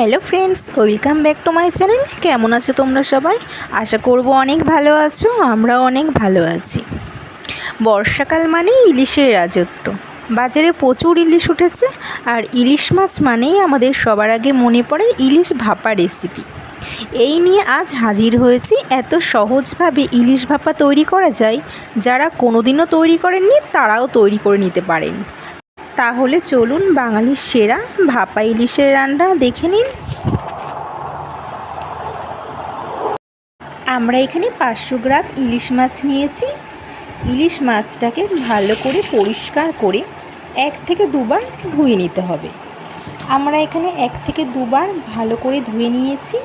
Hello friends, welcome back to my channel. কেমন আছো তোমরা সবাই? আশা করব অনেক ভালো আছো, আমরাও অনেক ভালো আছি। বর্ষাকাল মানেই ইলিশের রাজত্ব। বাজারে প্রচুর ইলিশ উঠেছে, আর ইলিশ মাছ মানেই আমাদের সবার আগে মনে পড়ে ইলিশ ভাপা রেসিপি এই নিয়ে আজ হাজির হয়েছি এত সহজভাবে ইলিশ ভাপা তৈরি করা যায়, যারা কোনোদিনও তৈরি করেননি, তারাও তৈরি করে নিতে পারেন। তাহলে চলুন বাঙালির সেরা ভাপা ইলিশের রান্না দেখে নিন। আমরা এখানে পাঁচশো গ্রাম ইলিশ মাছ নিয়েছি। ইলিশ মাছটাকে ভালো করে পরিষ্কার করে এক থেকে দুবার ধুয়ে নিতে হবে। আমরা এখানে এক থেকে দুবার ভালো করে ধুয়ে নিয়েছি।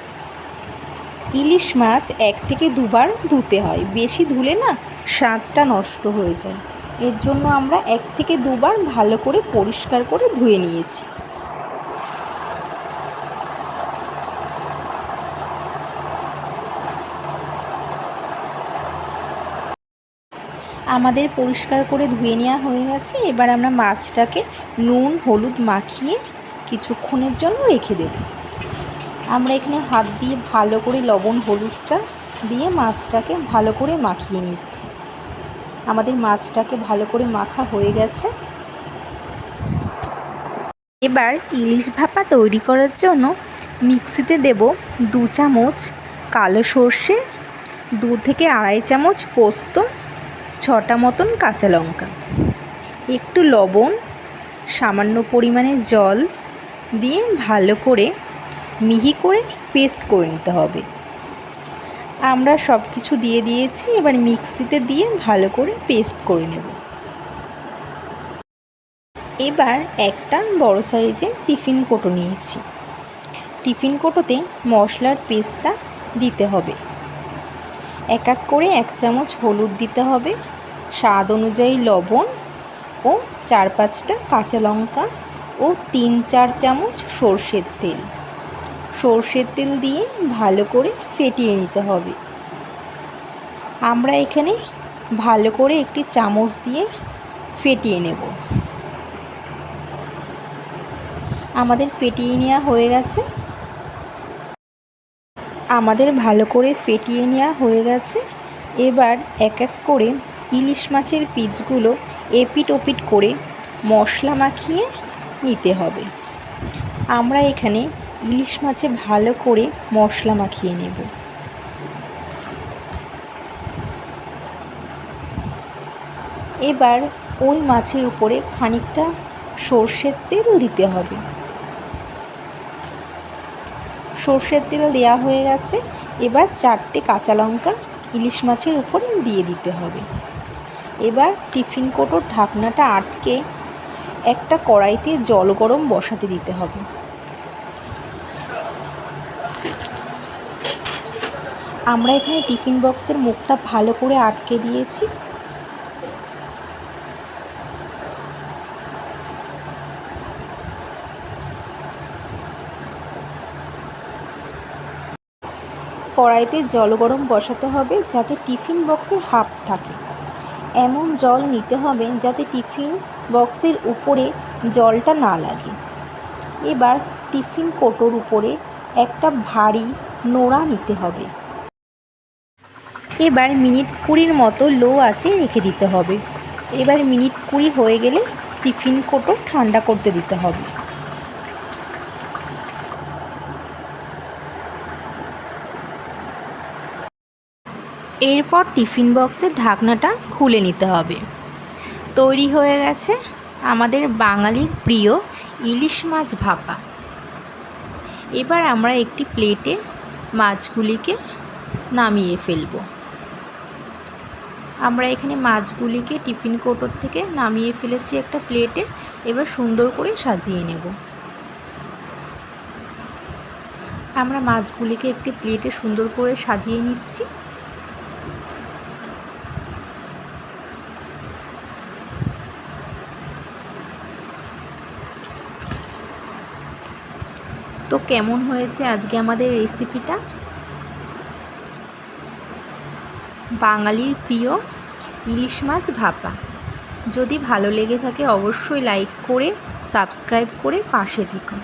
ইলিশ মাছ এক থেকে দুবার ধুতে হয়। বেশি ধুলে না স্বাদটা নষ্ট হয়ে যায়। এর জন্য আমরা এক থেকে দুবার ভালো করে পরিষ্কার করে ধুয়ে নিয়েছি। আমাদের পরিষ্কার করে ধুয়ে নেওয়া হয়ে গেছে। এবার আমরা মাছটাকে নুন, হলুদ মাখিয়ে কিছুক্ষণের জন্য রেখে দেব। আমরা এখানে হাত দিয়ে ভালো করে লবণ, হলুদটা দিয়ে মাছটাকে ভালো করে মাখিয়ে নিচ্ছি। আমাদের মাছটাকে ভালো করে মাখা হয়ে গেছে। এবার ইলিশ ভাপা তৈরি করার জন্য মিক্সিতে দেব দু চামচ কালো সর্ষে, দু থেকে আড়াই চামচ পোস্ত, ছটা মতন কাঁচা লঙ্কা, একটু লবণ, সামান্য পরিমাণে জল দিয়ে ভালো করে মিহি করে পেস্ট করে নিতে হবে। আমরা সব কিছু দিয়ে দিয়েছি, এবার মিক্সিতে দিয়ে ভালো করে পেস্ট করে নেব। এবার একটা বড় সাইজের টিফিন কোটো নিয়েছি। টিফিন কোটোতে মশলার পেস্টটা দিতে হবে। এক এক করে এক চামচ হলুদ দিতে হবে। স্বাদ অনুযায়ী লবণ ও চার পাঁচটা কাঁচা লঙ্কা ও তিন চার চামচ সর্ষের তেল। সর্ষের তেল দিয়ে ভালো করে ফেটিয়ে নিতে হবে। আমরা এখানে ভালো করে একটি চামচ দিয়ে ফেটিয়ে নেব। আমাদের ফেটিয়ে নেওয়া হয়ে গেছে। আমাদের ভালো করে ফেটিয়ে নেওয়া হয়ে গেছে। এবার এক এক করে ইলিশ মাছের পিসগুলো এপিট ওপিট করে মশলা মাখিয়ে নিতে হবে। আমরা এখানে ইলিশ মাছে ভালো করে মশলা মাখিয়ে নেব। এবার ওই মাছের উপরে খানিকটা সর্ষের তেল দিতে হবে। সর্ষের তেল দেওয়া হয়ে গেছে, এবার চারটে কাঁচা লঙ্কা ইলিশ মাছের উপরে দিয়ে দিতে হবে। এবার টিফিন কোটোর ঢাকনাটা আটকে একটা কড়াইতে জল গরম বসাতে দিতে হবে। আমরা এখানে টিফিন বক্সের মুখটা ভালো করে আটকে দিয়েছি। কড়াইতে জল গরম বসাতে হবে যাতে টিফিন বক্সের হাফ থাকে। এমন জল নিতে হবে যাতে টিফিন বক্সের উপরে জলটা না লাগে। এবার টিফিন কোটোর উপরে একটা ভারী নোড়া নিতে হবে। এবার মিনিট কুড়ির মতো লো আছে রেখে দিতে হবে। এবার মিনিট কুড়ি হয়ে গেলে টিফিন কোটো ঠান্ডা করতে দিতে হবে। এরপর টিফিন বক্সের ঢাকনাটা খুলে নিতে হবে। তৈরি হয়ে গেছে আমাদের বাঙালির প্রিয় ইলিশ মাছ ভাপা। এবার আমরা একটি প্লেটে মাছগুলিকে নামিয়ে ফেলব। আমরা এখানে মাছগুলিকে টিফিন কোটোর থেকে নামিয়ে ফেলেছি একটা প্লেটে। এবার সুন্দর করে সাজিয়ে নেব। আমরা মাছগুলিকে একটি প্লেটে সুন্দর করে সাজিয়ে নিচ্ছি। তো কেমন হয়েছে আজকে আমাদের রেসিপিটা বাঙালির প্রিয় ইলিশ মাছ ভাপা। যদি ভালো লেগে থাকে অবশ্যই লাইক করে সাবস্ক্রাইব করে পাশে থেকো।